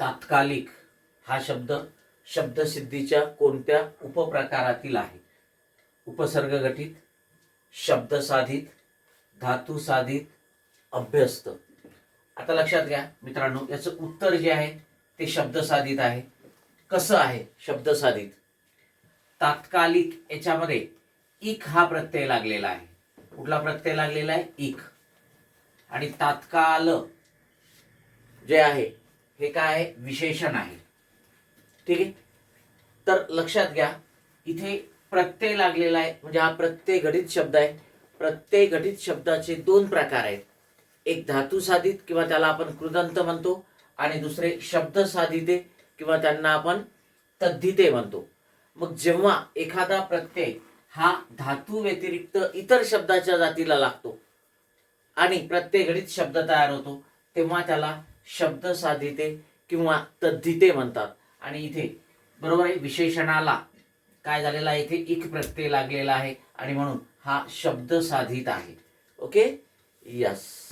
तात्कालिक हा शब्द शब्दसिद्धीच्या कोणत्या उपप्रकारातील आहे? उपसर्ग शब्दसाधित शब्द धातू साधित अभ्यस्त. आता लक्षात घ्या मित्रांनो याचं उत्तर जे आहे ते शब्दसाधित आहे. कसं आहे शब्द साधित? तात्कालिक याच्यामध्ये इक हा प्रत्यय लागलेला आहे. कुठला प्रत्यय लागलेला आहे? इक. आणि तात्काल जे आहे हे काय आहे विशेषण आहे? ठीक आहे? तर लक्षात घ्या इथे प्रत्यय लागलेला आहे म्हणजे हा प्रत्यय घटित शब्द आहे. प्रत्यय घटित शब्दाचे दोन प्रकार आहेत. एक धातू साधित किंवा त्याला आपण कृदंत म्हणतो आणि दुसरे शब्द साधिते किंवा त्यांना आपण तद्धिते म्हणतो. मग जेव्हा एखादा प्रत्यय हा धातू व्यतिरिक्त इतर शब्दाच्या जातीला लागतो आणि प्रत्यय घडित शब्द तयार होतो तेव्हा त्याला शब्द साधिते किंवा तद्धिते म्हणतात. आणि इथे बरोबर आहे विशेषणाला काय झालेला आहे? इथे इक प्रत्यय लागलेला आहे आणि म्हणून हा शब्द साधित आहे. Okay yes